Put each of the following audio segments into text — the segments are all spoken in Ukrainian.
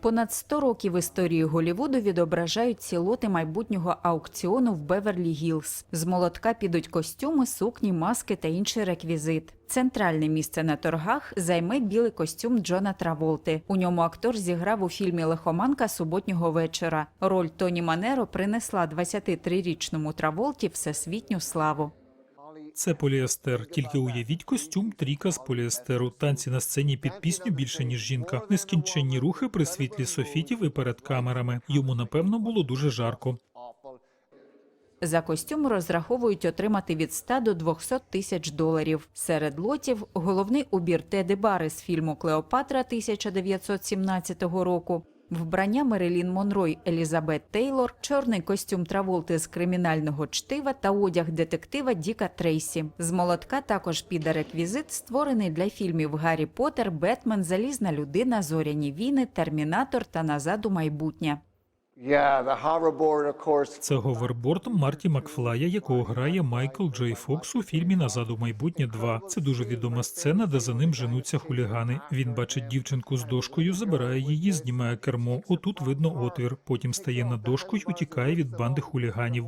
Понад 100 років історії Голівуду відображають ці лоти майбутнього аукціону в Беверлі Гілз. З молотка підуть костюми, сукні, маски та інший реквізит. Центральне місце на торгах займе білий костюм Джона Траволти. У ньому актор зіграв у фільмі Лихоманка суботнього вечора. Роль Тоні Манеро принесла 23-річному Траволті всесвітню славу. Це поліестер. Тільки уявіть костюм тріка з поліестеру. Танці на сцені під пісню більше ніж жінка. Нескінченні рухи при світлі софітів і перед камерами. Йому напевно було дуже жарко. За костюм розраховують отримати від 100 до 200 тисяч доларів. Серед лотів головний убір Теди Бари з фільму Клеопатра 1917 року. Вбрання Мерилін Монрой Елізабет Тейлор, чорний костюм Траволти з кримінального чтива та одяг детектива Діка Трейсі. З молотка також піде реквізит, створений для фільмів Гаррі Поттер, Бетмен, Залізна людина, Зоряні війни, Термінатор та Назад у майбутнє. Це говерборд Марті Макфлая, якого грає Майкл Джей Фокс у фільмі Назад у майбутнє 2». Це дуже відома сцена, де за ним женуться хулігани. Він бачить дівчинку з дошкою, забирає її, знімає кермо. Отут видно отвір. Потім стає на дошку й утікає від банди хуліганів.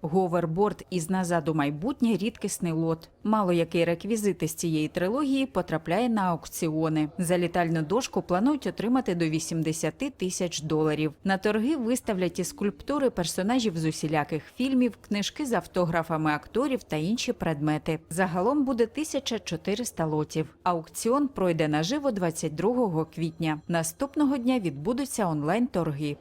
Говерборд із назад у майбутнє рідкісний лот. Мало який реквізит із цієї трилогії потрапляє на аукціони. За літальну дошку планують отримати до 80 тисяч доларів. На торги виставлять і скульптури персонажів з усіляких фільмів, книжки з автографами акторів та інші предмети. Загалом буде 1400 лотів. Аукціон пройде наживо 22 квітня. Наступного дня відбудуться онлайн торги.